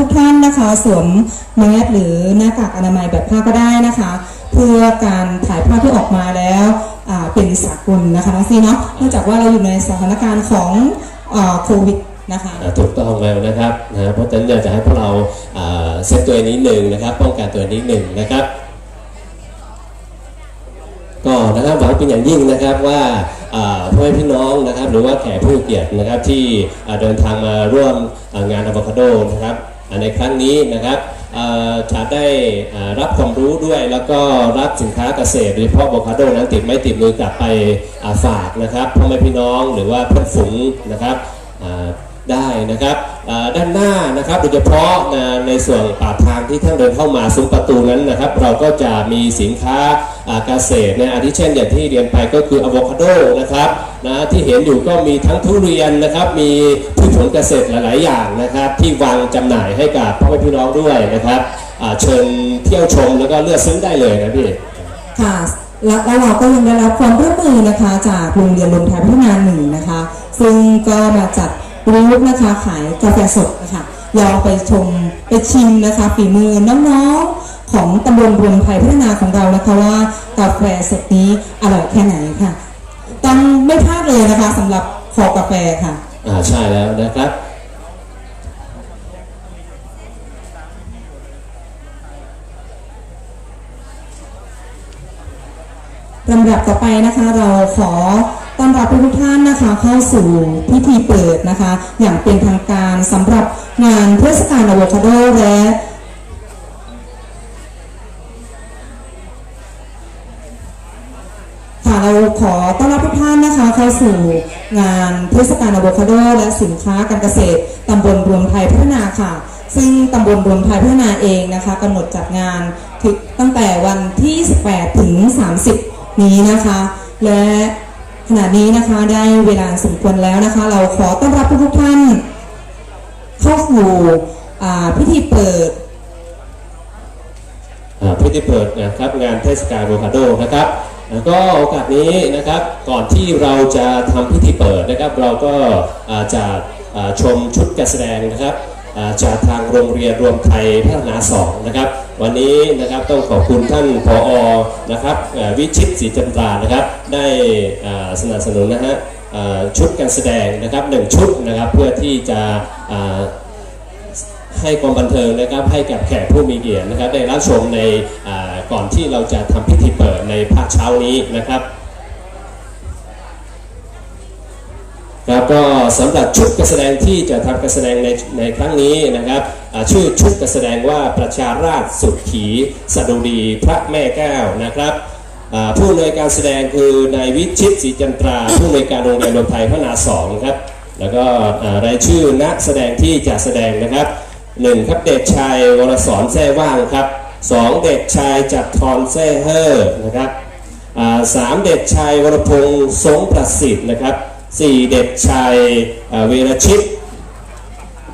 ทุกๆท่านนะคะ สวมแมสหรือหน้ากากอนามัยแบบผ้าก็ได้นะคะ เพื่อการถ่ายภาพที่ออกมาแล้วเป็นสากลนะคะน้องซีเนาะเนื่องจากว่าเราอยู่ในสถานการณ์ของโควิดนะคะถูกต้องแล้วนะครับนะเพราะฉะนั้นอยากจะให้พวกเราเซฟตัวเองนิดหนึ่งนะครับ ป้องกันตัวเองนิดหนึ่งนะครับ ก็นะครับหวังเป็นอย่างยิ่งนะครับว่าพ่อแม่พี่น้องนะครับ หรือว่าแขกผู้เกียรตินะครับที่เดินทางมาร่วมงานอะโวคาโดนะครับ ในครั้งนี้นะครับอ่าจะได้รับความรู้ด้วยแล้วก็รับสินค้าเกษตรโดยเฉพาะอะโวคาโดนั้นติดไม้ติดมือกลับไปฝากนะครับพ่อแม่พี่น้องหรือว่าเพื่อนฝูงนะครับได้นะครับด้านหน้านะครับโดยเฉพาะในส่วนปากทางที่ท่านเดินเข้ามาซุ้มประตูนั้นนะครับ เราก็จะมีสินค้าเกษตรนะอาทิเช่นอย่างที่เรียนไปก็คืออะโวคาโดนะครับนะที่เห็นอยู่ก็มีทั้งทุเรียนนะครับมี ผลเกษตรหลาย ๆ อย่างนะครับ ที่วางจำหน่ายให้กับพ่อแม่พี่น้องด้วยนะครับเชิญเที่ยวชมแล้วก็เลือกซื้อได้เลยนะพี่ค่ะและ้วเราก็ยังได้รับความร่วมมือนะคะ จากโรงเรียนรวมไทยพัฒนาหนึ่งนะคะ ซึ่งก็มาจัดรูปนะคะขายกาแฟสดนะคะลองไปชมไปชิมนะคะฝีมือน้องๆของตำบลรวมไทยพัฒนาของเรานะคะว่ากาแฟสดนี้อร่อยแค่ไหนค่ะต้องไม่พลาดเลยนะคะสำหรับคอกาแฟค่ะ อ่าใช่แล้วนะครับลำดับต่อไปนะคะเราขอต้อนรับทุกท่านนะคะเข้าสู่พิธีเปิดนะคะ อย่างเป็นทางการสำหรับงานเทศกาลอะโวคาโดและ ขอต้อนรับทุกท่านนะคะเข้าสู่งานเทศกาลอะโวคาโดและสินค้าการเกษตรตำบลรวมไทยพัฒนาค่ะ ซึ่งตำบลรวมไทยพัฒนาเองนะคะกำหนดจัดงานตั้งแต่วันที่ 18 ถึง 30 นี้นะคะ และขณะนี้นะคะได้เวลาสมควรแล้วนะคะ เราขอต้อนรับทุกท่าน เข้าสู่พิธีเปิดพิธีเปิดนะครับงานเทศกาลอะโวคาโดนะครับ แล้วก็โอกาสนี้นะครับก่อนที่เราจะทำพิธีเปิดนะครับ เราก็จะชมชุดการแสดงนะครับจากทางโรงเรียนรวมไทยพัฒนาสองนะครับวันนี้นะครับต้องขอบคุณท่านผอนะครับวิชิตศรีจันทรานะครับ ได้สนับสนุนนะฮะชุดการแสดงนะครับหนึ่งชุดนะครับเพื่อที่จะ ให้ความบันเทิงนะครับให้กับแขกผู้มีเกียรตินะครับได้รับชมในก่อนที่เราจะทำพิธีเปิดในภาคเช้านี้นะครับแล้วก็สำหรับชุดการแสดงที่จะทำการแสดงในในครั้งนี้นะครับชื่อชุดการแสดงว่าประชาราชสุดขีสดุดีพระแม่แก้วนะครับผู้อำนวยการแสดงคือนายวิชิตศรีจันทราผู้อำนวยการโรงเรียนรวมไทยพัฒนาสองครับแล้วก็รายชื่อนักแสดงที่จะแสดงนะครับ หนึ่งครับเด็กชายวรสอนแท่ว่างครับสองเด็กชายจัดทรแท่เฮอร์นะครับสามเด็กชายวรพงษ์สงประสิทธิ์นะครับสี่เด็กชายเวรชิต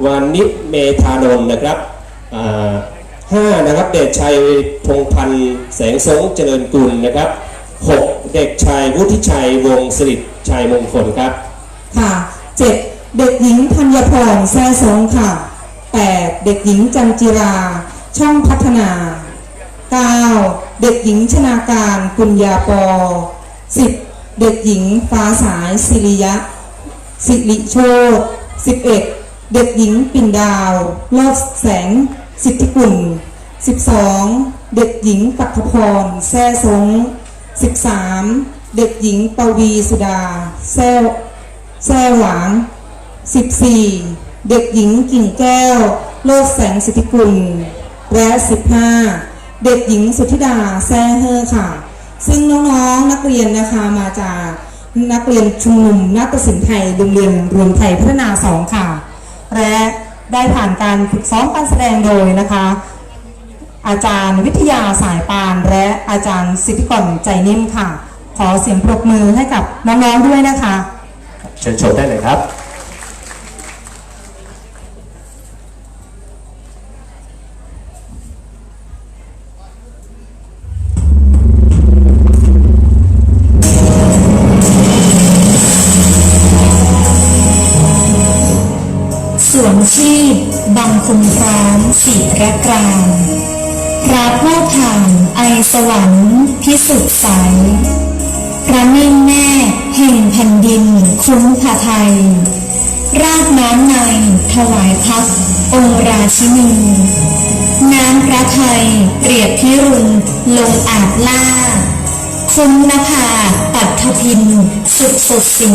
วานิเมธานนท์นะครับห้านะครับเด็กชายพงพันธ์แสงสงเจริญกุลนะครับหกเด็กชายวุฒิชัยวงศิริชัยมงคลครับ ค่ะเจ็ดเด็กหญิงธัญพรแซ่ซงค่ะ เด็กหญิงจันจิรา ช่องพัฒนาเก้าเด็กหญิงชนาการกุญญาปอสิบเด็กหญิงฟ้าสายสิริยะ สิริโชตสิบเอ็ดเด็กหญิงปิ่นดาวเลิศแสง สิทธิกุลสิบสองเด็กหญิงปัทพรแซ่ซงสิบสามเด็กหญิงปวีสุดา แซ่แซ่หวานสิบสี่เด็กหญิงกิ่งแก้ว โลดแสงสิทธิกุล และสิบห้าเด็กหญิงสุธิดาแซ่เฮอค่ะ ซึ่งน้องๆนักเรียนนะคะมาจากนักเรียนชุมนุมนาฏศิลป์ไทยโรงเรียนรวมไทยพัฒนาสองค่ะ และได้ผ่านการฝึกซ้อมการแสดงโดยนะคะ อาจารย์วิทยาสายปาน และอาจารย์สิทธิกรใจนิ่มค่ะ ขอเสียงปรบมือให้กับน้องๆด้วยนะคะ เชิญชมได้เลยครับ สวมชีพบังคมพร้อมสีระกรางพระผู้ผ่านไอสวรรค์พิสุทธิ์ใสพระนิ่งแม่แห่งแผ่นดินคุ้มพาไทย ราดน้ำในถวายพักองค์ราชินีน้ำพระไทยเปรียบพิรุณลงอาบล่า คุ้มนภาปัทพินสุดสดสี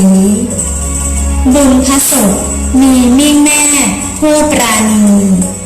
บุญพระศพมีมิ่งแม่ ผู้ป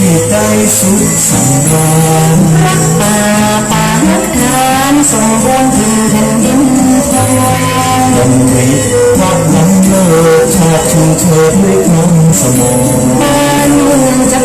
ที่ได้สุขสำราญรักป่าป่านักทานสมบูรณ์พื้นแผ่นดินทองยังมีภาพล้ำเลิศชาติชูเธอดด้วยคำสมองบ้านเมืองจะ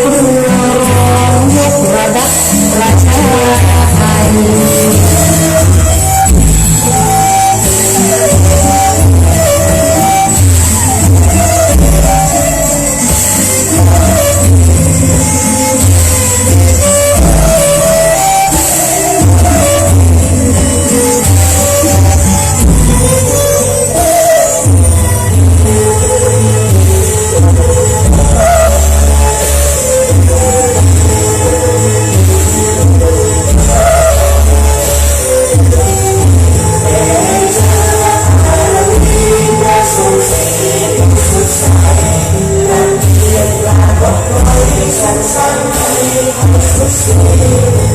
Thanks.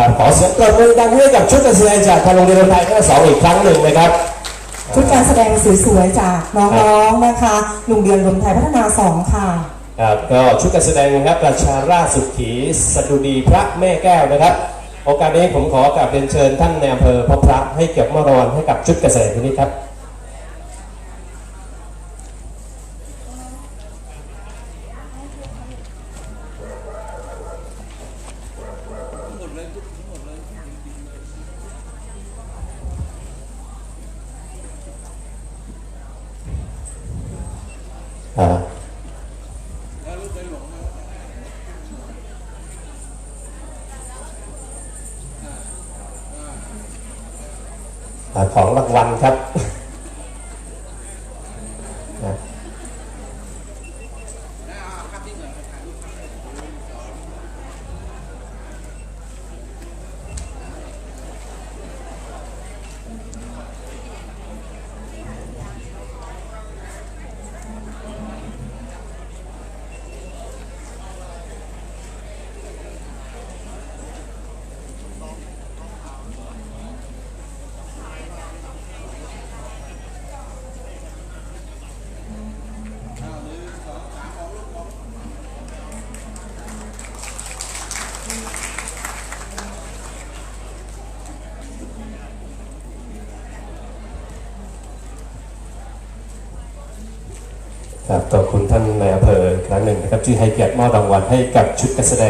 ครับขอเสียงปรบมือดังให้กับชุดการแสดงจากทางโรงเรียนรวมไทยแค่สองอีกครั้งหนึ่งนะครับ ชุดการแสดงสวยๆจากน้องๆนะคะโรงเรียนรวมไทยพัฒนาสองค่ะครับก็ชุดการแสดงนะครับประชาราชสุขีสดุดีพระแม่แก้วนะครับ โอกาสนี้ผมขอกราบเรียนเชิญท่านในอำเภอพบพระให้เกียรติมอบรางวัลให้กับชุดการแสดงตัวนี้ครับ ของรางวัลครับ ครับขอคุณท่านนายอำเภอครั้งหนึ่งนะครับ ที่ให้เกียรติมอบรางวัลให้กับชุดการแสดง